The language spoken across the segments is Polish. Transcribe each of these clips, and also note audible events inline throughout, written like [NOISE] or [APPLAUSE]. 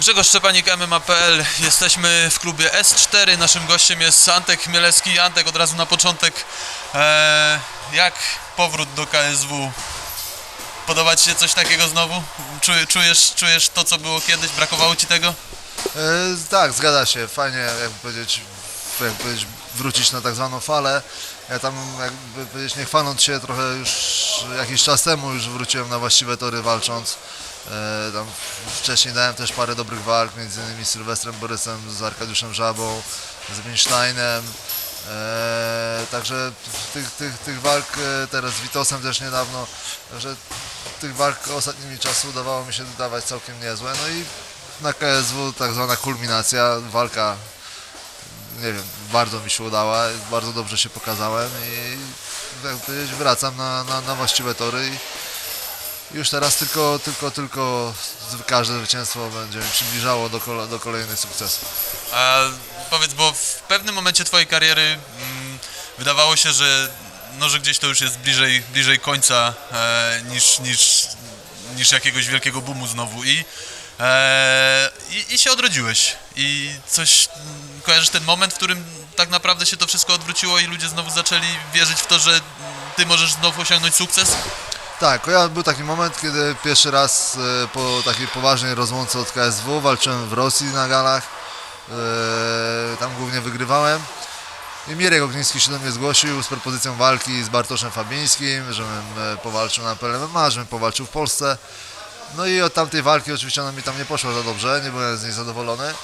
Grzegorz Szczepanik, MMA.pl. Jesteśmy w klubie S4. Naszym gościem jest Antek Chmielewski. Antek, od razu na początek, e, jak powrót do KSW? Podoba Ci się coś takiego znowu? Czuj, czujesz, czujesz to, co było kiedyś? Brakowało Ci tego? E, tak, zgadza się. Fajnie, jakby powiedzieć, jakby powiedzieć, wrócić na tak zwaną falę. Ja tam, jakby powiedzieć, nie chwaląc się, trochę już jakiś czas temu już wróciłem na właściwe tory walcząc. E, tam wcześniej dałem też parę dobrych walk, między innymi z Sylwestrem Borysem, z Arkadiuszem Żabą, z Winsteinem. E, także tych, tych, tych walk e, teraz z Witosem też niedawno, także tych walk ostatnimi czasu udawało mi się dawać całkiem niezłe. No i na KSW tak zwana kulminacja, walka, nie wiem, bardzo mi się udała, bardzo dobrze się pokazałem i jak powiedzieć, wracam na, na, na właściwe tory i już teraz tylko, tylko, tylko każde zwycięstwo będzie przybliżało do, kole, do kolejnych sukcesów. A powiedz, bo w pewnym momencie Twojej kariery mm, wydawało się, że, no, że gdzieś to już jest bliżej, bliżej końca e, niż, niż, niż jakiegoś wielkiego boomu znowu i, e, i, i się odrodziłeś. I coś, mm, kojarzysz ten moment, w którym tak naprawdę się to wszystko odwróciło i ludzie znowu zaczęli wierzyć w to, że Ty możesz znowu osiągnąć sukces? Tak, ja był taki moment, kiedy pierwszy raz e, po takiej poważnej rozłące od KSW walczyłem w Rosji na galach. E, Tam głównie wygrywałem. I Mirek Ogniński się do mnie zgłosił z propozycją walki z Bartoszem Fabińskim, żebym e, powalczył na PLMMA, żebym powalczył w Polsce. No i od tamtej walki oczywiście ona mi tam nie poszła za dobrze, nie byłem z niej zadowolony.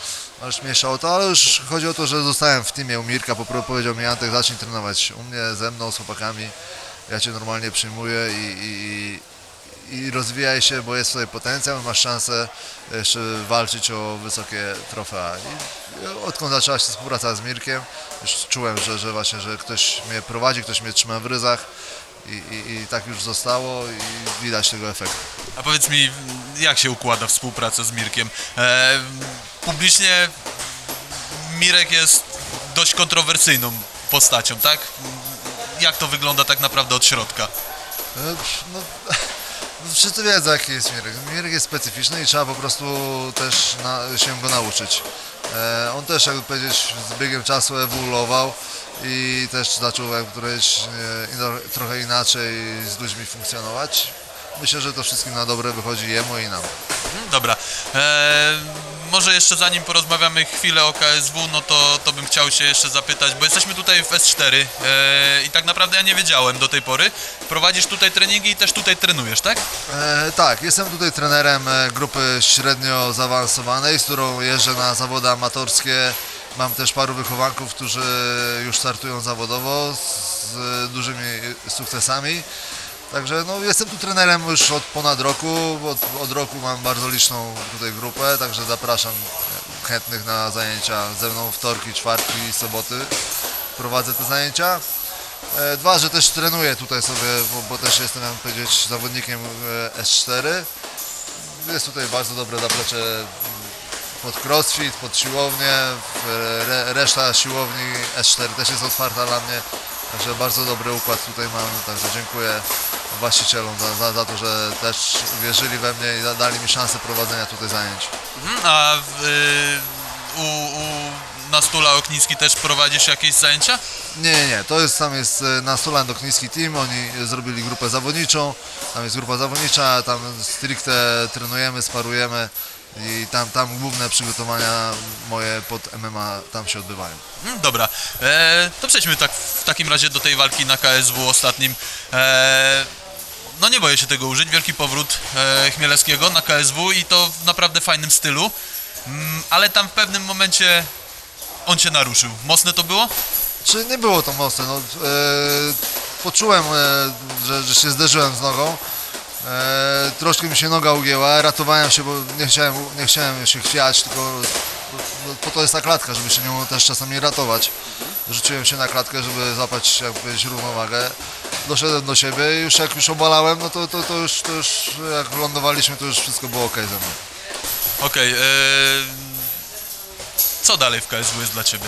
Aż mieszało to, ale już chodzi o to, że zostałem w teamie u Mirka, po- powiedział mi Antek zacznij trenować u mnie, ze mną, z chłopakami. Ja Cię normalnie przyjmuję i, i, i rozwijaj się, bo jest tutaj potencjał, masz szansę jeszcze walczyć o wysokie trofea. I odkąd zaczęła się współpraca z Mirkiem, już czułem, że, że właśnie, że ktoś mnie prowadzi, ktoś mnie trzyma w ryzach i, i, i tak już zostało i widać tego efekt. A powiedz mi, jak się układa współpraca z Mirkiem? E, publicznie Mirek jest dość kontrowersyjną postacią, tak? Jak to wygląda tak naprawdę od środka? E, No, no, [LAUGHS] wszyscy wiedzą jaki jest Mirek. Mirek jest specyficzny i trzeba po prostu też na, się go nauczyć. E, on też, jakby powiedzieć, z biegiem czasu ewoluował i też zaczął, jakby powiedzieć, e, trochę inaczej z ludźmi funkcjonować. Myślę, że to wszystkim na dobre wychodzi jemu i nam. Hmm, Dobra. E, może jeszcze zanim porozmawiamy chwilę o KSW, no to, to bym chciał się jeszcze zapytać, bo jesteśmy tutaj w S4 e, i tak naprawdę ja nie wiedziałem do tej pory. Prowadzisz tutaj treningi i też tutaj trenujesz, tak? E, tak, jestem tutaj trenerem e, grupy średnio zaawansowanej, z którą jeżdżę na zawody amatorskie. Mam też paru wychowanków, którzy już startują zawodowo z dużymi sukcesami. Także no, jestem tu trenerem już od ponad roku. Od, od roku mam bardzo liczną tutaj grupę, także zapraszam chętnych na zajęcia ze mną wtorki, czwartki, soboty. Prowadzę te zajęcia. E, Dwa, że też trenuję tutaj sobie, bo, bo też jestem, jak powiedzieć, zawodnikiem e, S4. Jest tutaj bardzo dobre zaplecze pod crossfit, pod siłownię. Re, reszta siłowni S4 też jest otwarta dla mnie. Także bardzo dobry układ tutaj mam. Także dziękuję właścicielom za, za, za to, że też wierzyli we mnie i da- dali mi szansę prowadzenia tutaj zajęć. Mhm, a y, u, u, na Stula Okniński też prowadzisz jakieś zajęcia? Nie, nie, to jest, tam jest e, na Stolan Dokniński Team, oni zrobili grupę zawodniczą, tam jest grupa zawodnicza, tam stricte trenujemy, sparujemy i tam, tam główne przygotowania moje pod MMA tam się odbywają. Hmm, dobra, e, to przejdźmy tak, w takim razie do tej walki na KSW ostatnim. E, no nie boję się tego użyć, wielki powrót e, Chmielewskiego na KSW i to w naprawdę fajnym stylu, mm, ale tam w pewnym momencie on cię naruszył. Mocne to było? Czy nie było to mocne, no, e, poczułem, e, że, że się zderzyłem z nogą, e, troszkę mi się noga ugięła, ratowałem się, bo nie chciałem, nie chciałem się chwiać, tylko po to jest ta klatka, żeby się nią też czasami ratować. Rzuciłem się na klatkę, żeby złapać jak powiedzieć, równowagę. Doszedłem do siebie i już jak już obalałem, no to, to, to, już, to już jak lądowaliśmy, to już wszystko było ok ze mną. Okej, e, co dalej w KSW jest dla ciebie?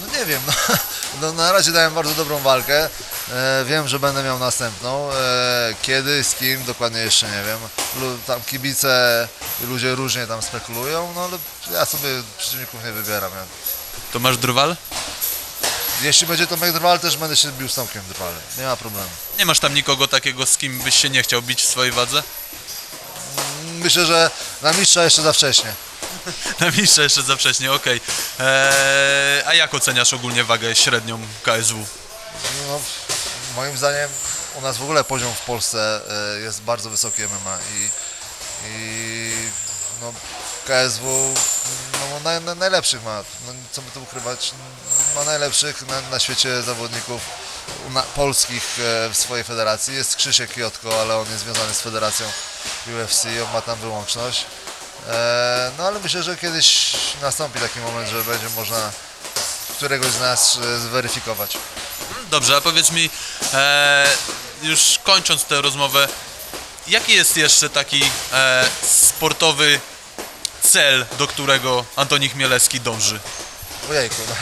No nie wiem, no, [LAUGHS] no na razie dałem bardzo dobrą walkę. E, wiem, że będę miał następną. E, kiedy, z kim, dokładnie jeszcze nie wiem. Lu, tam kibice i ludzie różnie tam spekulują, no ale ja sobie przeciwników nie wybieram. Ja. To masz drwal? Jeśli będzie Tomek Drwal, też będę się bił z Tomkiem Drwalem. Nie ma problemu. Nie masz tam nikogo takiego, z kim byś się nie chciał bić w swojej wadze? Myślę, że na mistrza jeszcze za wcześnie. [LAUGHS] Na mistrza jeszcze za wcześnie, okej. Eee, a jak oceniasz ogólnie wagę średnią KSW? No, moim zdaniem u nas w ogóle poziom w Polsce e, jest bardzo wysoki MMA i, i no, KSW no, naj, naj, najlepszych ma, no, co by tu ukrywać, ma najlepszych na, na świecie zawodników na, polskich e, w swojej federacji. Jest Krzysiek Jotko, ale on jest związany z federacją UFC, on ma tam wyłączność. E, no ale myślę, że kiedyś nastąpi taki moment, że będzie można któregoś z nas e, zweryfikować. Dobrze, a powiedz mi, e, już kończąc tę rozmowę, jaki jest jeszcze taki e, sportowy cel, do którego Antoni Chmielewski dąży? Ojejku, no,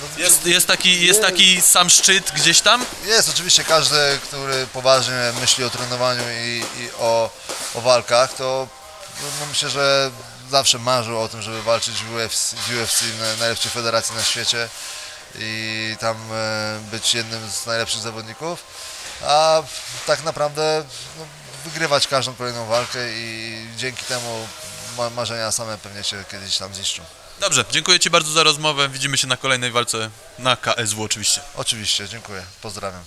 no, Jest, jest, taki, jest taki sam szczyt gdzieś tam? jest oczywiście każdy, który poważnie myśli o trenowaniu i, i o, o walkach, to no, myślę, że zawsze marzył o tym, żeby walczyć w UFC, w UFC na najlepszej federacji na świecie i tam e, być jednym z najlepszych zawodników, a tak naprawdę no, wygrywać każdą kolejną walkę i dzięki temu ma, marzenia same pewnie się kiedyś tam ziszczą. Dobrze, dziękuję Ci bardzo za rozmowę. Widzimy się na kolejnej walce na KSW oczywiście. Oczywiście, dziękuję, pozdrawiam.